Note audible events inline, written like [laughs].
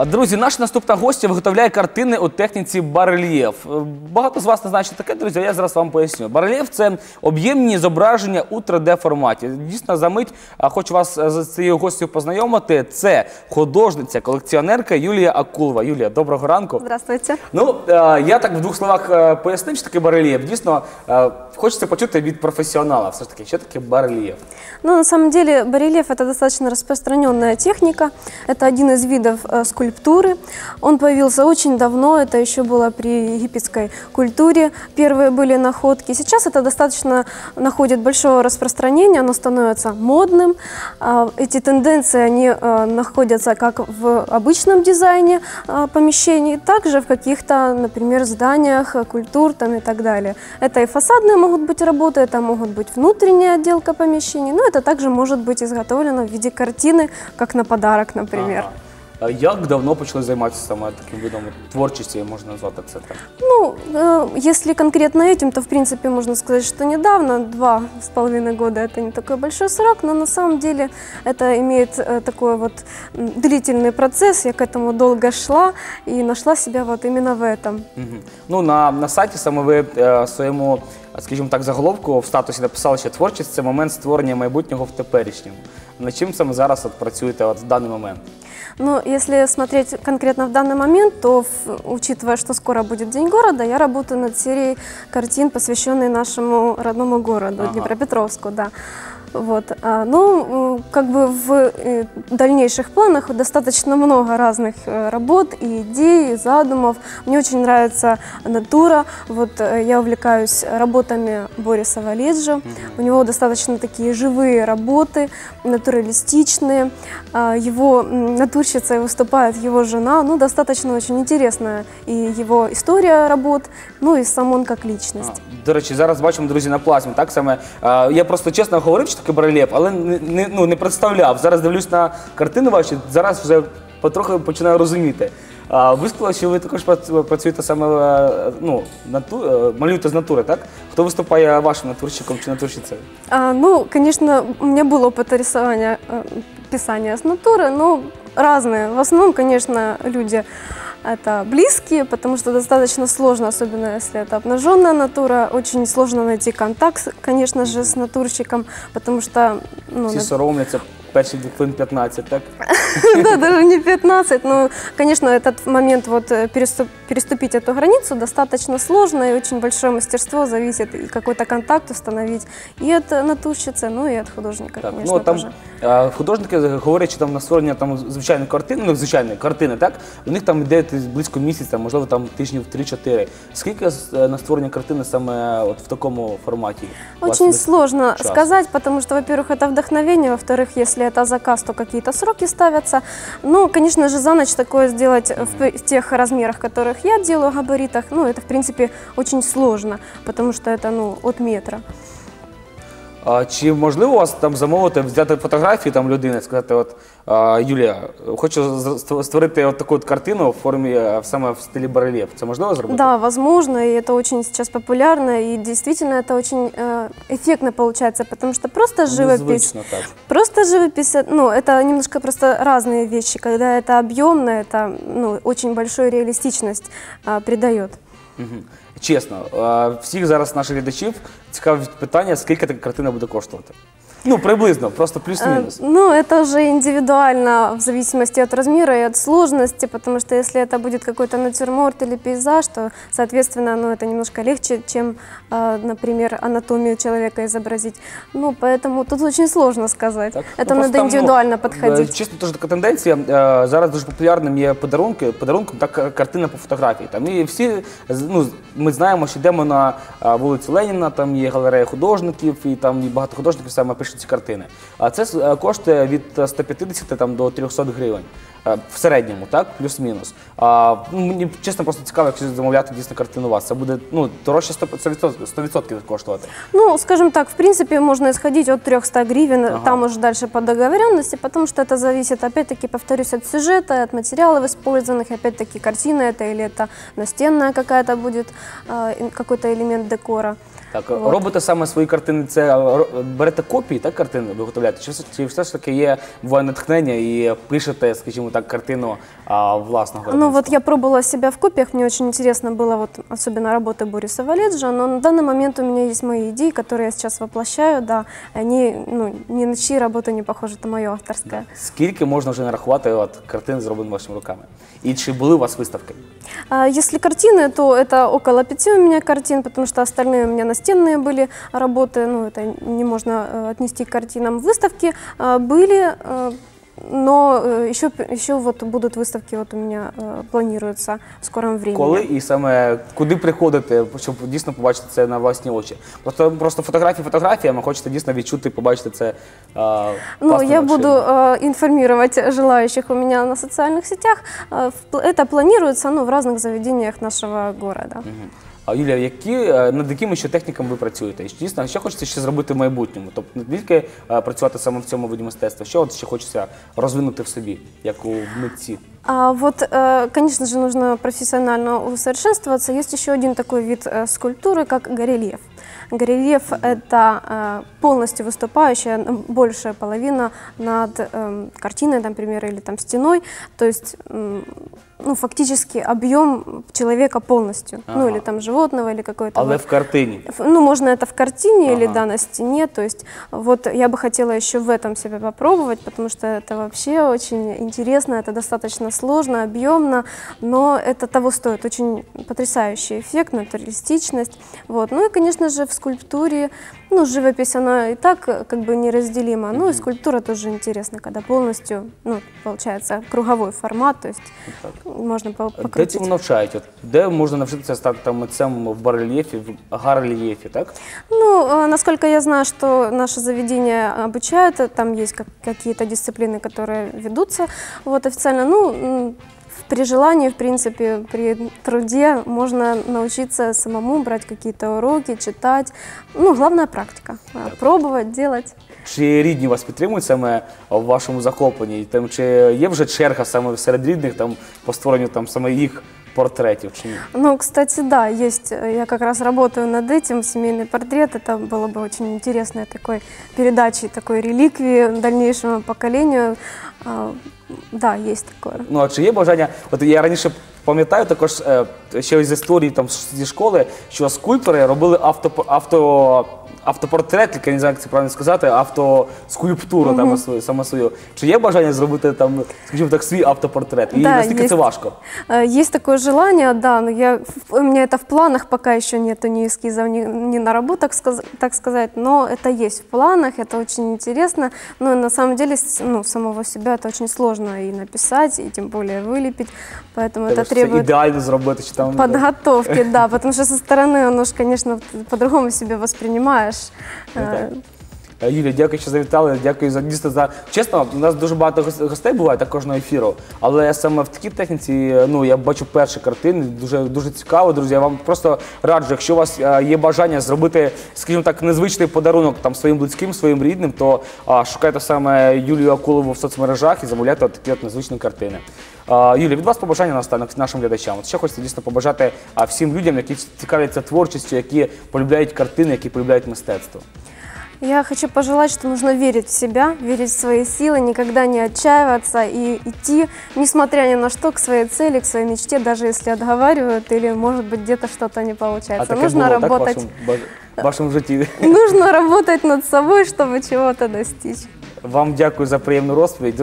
А, Друзі, наша наступна гостя виготовляє картини у техніці барельєф. Е, Багато з вас не знають, що таке, друзі, а я зараз вам поясню. Барельєф це об'ємні зображення у 3D форматі. Дійсно, за мить а, хочу вас е, з цією гостю познайомити. Це художниця, колекціонерка Юлія Акулова. Юлія, доброго ранку. Здравствуйте. Ну, е, я так в двох словах е, пояснив, що таке барельєф. Дійсно, е, хочеться почути від професіонала. Все ж таки, що таке барельєф? Ну, на самом деле, барельеф – это достаточно распространенная техника. Это один из видов э, Скульптуры. Он появился очень давно, это еще было при египетской культуре. Первые были находки. Сейчас это достаточно находит большого распространения, оно становится модным. А, Эти тенденции, они э, находятся как в обычном дизайне э, помещений, также в каких-то, например, зданиях, культур там, и так далее. Это и фасадные могут быть работы, это могут быть внутренняя отделка помещений, но это также может быть изготовлено в виде картины, как на подарок, например. Ага. А Як давно почали займатися саме таким видом творчості, можна назвати це так? Ну, э, если конкретно этим, то в принципе можно сказать, что недавно, два с половиной года, это не такой большой срок, но на самом деле это имеет э, такой вот м, длительный процесс. Я к этому долго шла и нашла себя вот именно в этом. Мгм. Ну, на, на сайті саме ви е, своєму, скажімо так, заголовку в статусі написали, що творчість це момент створення майбутнього в теперішньому. Над чим саме зараз от працюєте от в даний момент? Но если смотреть конкретно в данный момент, то, учитывая, что скоро будет День города, я работаю над серией картин, посвященной нашему родному городу, Ага. Днепропетровску, да. Вот. А, ну, м, как бы в э, дальнейших планах достаточно много разных э, работ и идей, и задумов. Мне очень нравится натура. Вот э, я увлекаюсь работами Бориса Валеджи. У него достаточно такие живые работы, натуралистичные. А, Его м, натурщицей выступает его жена. Ну, достаточно очень интересная и его история работ, ну и сам он как личность. А, До речі, зараз бачимо, друзі, на плазмі. Так саме е, я просто чесно говорив, що таке барельєф, але не, не, ну, не представляв. Зараз дивлюсь на картини ваші, зараз вже потроху починаю розуміти. А, ви сказали, що ви також прац- працюєте саме е, ну, нату, е, малюєте з натури, так? Хто виступає вашим натурщиком чи натурщицею? А, ну, конечно, у меня был опыт рисования, э, писания с натуры, но разные. В основном, конечно, люди Это близкие, потому что достаточно сложно, особенно если это обнаженная натура, очень сложно найти контакт, конечно же, с натурщиком, потому что ну, Всі на- соромляться перші хвилин 15, так? [laughs] да, даже не 15, но, конечно, этот момент вот э, переступ- переступить эту границу достаточно сложно, и очень большое мастерство зависит, и какой-то контакт установить и от э, натурщицы, ну и от художника, Так, конечно, ну там тоже. е, художники говорять, що там на створення там звичайної картини, ну звичайної картини, так у них там йде десь близько місяця, можливо, там тижнів 3-4. Скільки е, на створення картини саме от в такому форматі? у вас Очень десь сложно час? сказать, потому что, во-первых, это вдохновение, во-вторых, если это заказ, то какие-то сроки ставятся. Ну, конечно же, за ночь такое сделать в тех размерах, которых я делаю, габаритах, ну, это, в принципе, очень сложно, потому что это, ну, от метра. А, чи можливо у вас там замовити, взяти фотографії там людини, сказати, от а, Юлія, хочу з- ст- створити от таку от картину в формі е, саме в стилі барельєф. Це можливо зробити? Да, возможно, и это очень сейчас популярно, и действительно это очень э, эффектно получается, потому что просто живопись, Незвично так. просто живопись, э, ну, это немножко просто разные вещи, когда это объемно, это, ну, очень большую реалистичность а, придает. Мгм. Чесно, а, всіх зараз наших глядачів цікавить питання, скільки така картина буде коштувати. Ну, приблизно, просто Э, плюс-мінус. Ну, это уже индивидуально, в зависимости от размера и от сложности, потому что если это будет какой-то натюрморт или пейзаж, то, соответственно, ну, это немножко легче, чем, а, например, анатомию человека изобразить. Ну, поэтому тут очень сложно сказать. Так? Это Ну, просто надо там, ну, индивидуально е, подходить. Чесно, теж така тенденція. е, Зараз дуже популярним є подарунки, подарунком та ка- картина по фотографії. Там і всі з- ну, ми знаємо, що йдемо на е, вулицю Леніна, там є галерея художників, і там і багато художників саме пишуть ці картини. А це е, коштує від е, 150 там, до 300 гривень. е, В середньому, так, плюс-мінус. А, ну, мені чесно просто цікаво, якщо замовляти дійсно картину у вас. Це буде ну, дорожче 100%, 100% коштувати. Ну, скажем так, в принципе, можно исходить от 300 гривен, Ага. там уже дальше по договоренности, потому что это зависит, опять-таки, повторюсь, от сюжета, от материалов использованных, опять-таки, картина это или это настенная какая-то будет, а, ин- какой-то элемент декора. Так, робите саме свої картини, це ро- берете копії, так, картини виготовляєте? Чи, все- чи все ж таки є буває натхнення і пишете, скажімо так, картину а, власного Ну виробництва? вот я пробовала себя в копиях, мне очень интересно было, вот, особенно работы Бориса Валеджа, но на данный момент у меня есть мои идеи, которые я сейчас воплощаю, да, они, ну, ни на чьи работы не похожи, это мое авторское. Скільки можна вже нарахувати от, картин, зроблені вашими руками? І чи були у вас виставки? А Если картины, то это около пяти у меня картин, потому что остальные у меня настенные были работы, ну это не можно э, отнести к картинам. Выставки э, были, э, но э, еще, еще вот будут выставки, вот у меня э, планируются в скором времени. Коли і саме куди приходите, щоб дійсно побачити це на власні очі? Просто просто фотографії фотографіями, хочете дійсно відчути, побачити це. А, Ну, власними я буду очима. э, информировать желающих у меня на социальных сетях. Э, в пл- это планируется ну, в разных заведениях нашего города. Мгм. А Юлія, які е, над якими ще техніками ви працюєте? І дійсно, що хочеться ще зробити в майбутньому? Тобто не тільки е, працювати саме в цьому виді мистецтва, що от ще хочеться розвинути в собі, як у митці? А вот, э, конечно же, нужно профессионально усовершенствоваться. Есть еще один такой вид э, скульптуры, как горельеф. Горельеф – это э, полностью выступающая, большая половина над эм, картиной, например, или там стеной. То есть, ну, фактически объем человека полностью. Ну, Ага. или там животного, или какой-то... Але вот. в картині. Ф- Ну, можно это в картине или Ага. да, на стене. То есть вот я бы хотела еще в этом себя попробовать, потому что это вообще очень интересно, это достаточно сложно, объемно, но это того стоит. Очень потрясающий эффект, натуралистичность. Вот. Ну и, конечно же, в скульптуре, ну, живопись, она и так э, как бы неразделима. Ну и скульптура тоже интересна, когда полностью, ну, получается, круговой формат, то есть можно по- Де покрутить. цьому навчають? От, де можна навчитися стати там митцем в барельєфі, в гарельєфі, так? Ну, э, насколько я знаю, что наше заведение обучает, э, там есть как- какие-то дисциплины, которые ведутся вот официально. Ну, м, при желании, в принципе, при труде можно научиться самому брать какие-то уроки, читать. Ну, главное практика. А, Пробовать, делать. Чи рідні вас підтримують саме в вашому захопленні? І Там, чи є вже черга саме серед рідних там, по створенню там, саме їх портретів? Чи ні? Ну, кстати, да, есть, э, я как раз работаю над этим, семейный портрет, это было бы очень интересной такой передачей, такой реликвии дальнейшему поколению. А, Да, есть такое. Ну а чи є бажання? От я раніше пам'ятаю також е, ще з історії там зі школи, що скульптори робили авто, авто, автопортрет, я не знаю, як це правильно сказати, автоскульптуру там свою, саме свою. Чи є бажання зробити там, скажімо так, свій автопортрет? І Да, наскільки це есть. важко? Э, Есть такое желание, да, но я, у меня это в планах, пока еще нету ни эскизов, ни, ни наработок, сказ- так сказать, но это есть в планах, это очень интересно, но на самом деле с- ну, самого себя это очень сложно и написать, и тем более вылепить, поэтому Треба это ж це требует ідеально зробити, чи там подготовки, да, [laughs] потому что со стороны оно ж, конечно, по-другому себе воспринимаешь. ну, Е, Юлія, дякую, що завітали. Дякую за дійсно за чесно. У нас дуже багато гос- гостей буває та кожного ефіру. Але саме в такій техніці, ну я бачу перші картини. Дуже дуже цікаво, друзі. Я вам просто раджу, якщо у вас е, є бажання зробити, скажімо так, незвичний подарунок там своїм близьким, своїм рідним, то а, шукайте саме Юлію Акулову в соцмережах і замовляйте от такі от незвичні картини. А, Юлія, від вас побажання наостанок нашим глядачам. От що хочеться дійсно побажати всім людям, які цікавляться творчістю, які полюбляють картини, які полюбляють мистецтво. Я хочу пожелать, что нужно верить в себя, верить в свои силы, никогда не отчаиваться и идти, несмотря ни на что, к своей цели, к своей мечте, даже если отговаривают или, может быть, где-то что-то не А получается. таке нужно було, так, в работать, вашому, баж- в вашому житті. нужно работать над собой, чтобы чего-то достичь. Вам дякую за приємну розповідь.